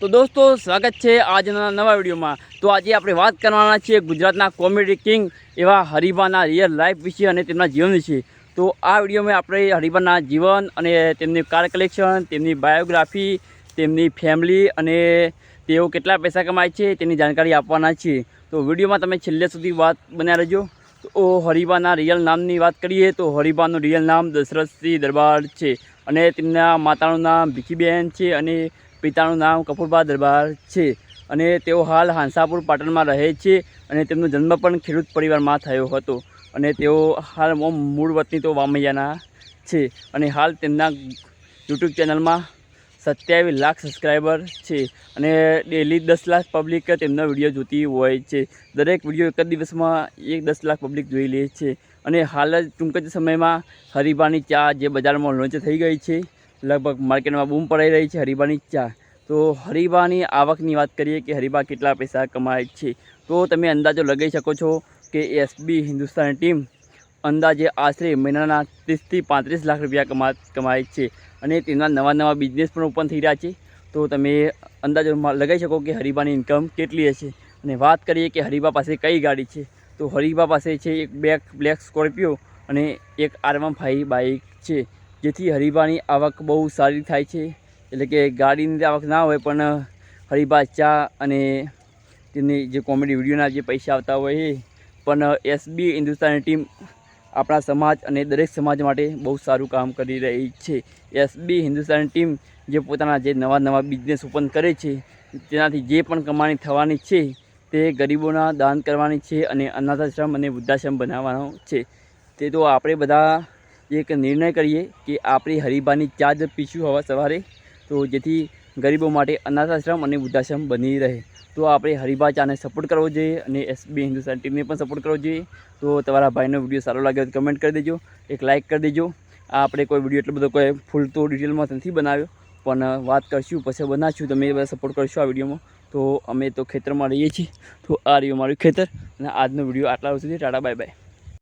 તો દોસ્તો, સ્વાગત છે આજના નવા વિડીયોમાં. તો આજે આપણે વાત કરવાના છીએ ગુજરાતના કોમેડી કિંગ એવા હરિભાના રિયલ લાઈફ વિશે અને તેમના જીવન વિશે. તો આ વિડીયોમાં આપણે હરિભાના જીવન અને તેમની કાર કલેક્શન તેમની બાયોગ્રાફી તેમની ફેમિલી અને તેઓ કેટલા પૈસા કમાય છે તેની જાણકારી આપવાના છીએ. તો વિડીયોમાં તમે છેલ્લે સુધી વાત બન્યા રહેજો. તો હરિભાના રિયલ નામની વાત કરીએ તો હરિભાનું રિયલ નામ દશરથસિંહ દરબાર છે અને તેમના માતાનું નામ ભીખીબેન છે અને પિતાનું નામ કપૂરબા દરબાર છે અને તેઓ હાલ હાંસાપુર પાટણમાં રહે છે અને તેમનો જન્મ પણ ખેડૂત પરિવારમાં થયો હતો અને તેઓ હાલ મૂળ વતની તો વામૈયાના છે અને હાલ તેમના યુટ્યુબ ચેનલમાં સત્યાવીસ લાખ સબસ્ક્રાઈબર છે અને ડેલી દસ લાખ પબ્લિક તેમનો વીડિયો જોતી હોય છે. દરેક વીડિયો એક જ દિવસમાં એક દસ લાખ પબ્લિક જોઈ લે છે અને હાલ જ ટૂંક જ સમયમાં હરિભાની ચા જે બજારમાં લોન્ચ થઈ ગઈ છે લગભગ માર્કેટમાં બૂમ પડાઈ રહી છે હરીબાની ચા. તો હરીબાની આવકની વાત કરીએ કે હરીબા કેટલા પૈસા કમાય છે? તો તમે અંદાજો લગાવી શકો છો કે એસબી હિન્દુસ્તાની ટીમ અંદાજે આશરે મહિનાના ત્રીસથી પાંત્રીસ લાખ રૂપિયા કમા, કમાય છે અને તેમના નવા નવા બિઝનેસ પણ ઓપન થઈ રહ્યા છે. તો તમે અંદાજો લગાવી શકો કે હરીબાની ઇન્કમ કેટલી હશે? અને વાત કરીએ કે હરીબા પાસે કઈ ગાડી છે? તો હરીબા પાસે છે એક બેક બ્લેક સ્કોર્પિયો અને એક આર વન ફાઈવ બાઇક છે. જેથી હરિભાની આવક બહુ સારી થાય છે. એટલે કે ગાડીની આવક ના હોય, પણ હરિભા ચા અને તેની જે કોમેડી વિડીયોના જે પૈસા આવતા હોય એ, પણ એસબી હિન્દુસ્તાની ટીમ આપણા સમાજ અને દરેક સમાજ માટે બહુ સારું કામ કરી રહી છે. એસબી હિન્દુસ્તાની ટીમ જે પોતાના જે નવા નવા બિઝનેસ ઓપન કરે છે, તેનાથી જે પણ કમાણી થવાની છે, તે ગરીબોના દાન કરવાની છે અને અનાથાશ્રમ અને વૃદ્ધાશ્રમ બનાવવાનો છે. તે તો આપણે બધા એક નિર્ણય કરીએ કે આપણી હરિભાની ચા જ પીશું હવા સવારે, તો જેથી ગરીબો માટે અનાથાશ્રમ અને વૃદ્ધાશ્રમ બની રહે. તો આપણે હરિભા ચાને સપોર્ટ કરવો જોઈએ અને એસબી હિન્દુસ્તાન ટીમને પણ સપોર્ટ કરવો જોઈએ. તો તમારા ભાઈનો વીડિયો સારો લાગ્યો તો કમેન્ટ કરી દેજો, એક લાઇક કરી દેજો. આ આપણે કોઈ વીડિયો એટલો બધો કોઈ ફૂલ તો ડિટેલમાં નથી બનાવ્યો, પણ વાત કરશું, પછી બનાવશું, તમે બધા સપોર્ટ કરશો આ વિડીયોમાં. તો અમે તો ખેતરમાં રહીએ છીએ. તો આ રહ્યું મારું ખેતર, અને આજનો વીડિયો આટલા સુધી, ટાટા બાય બાય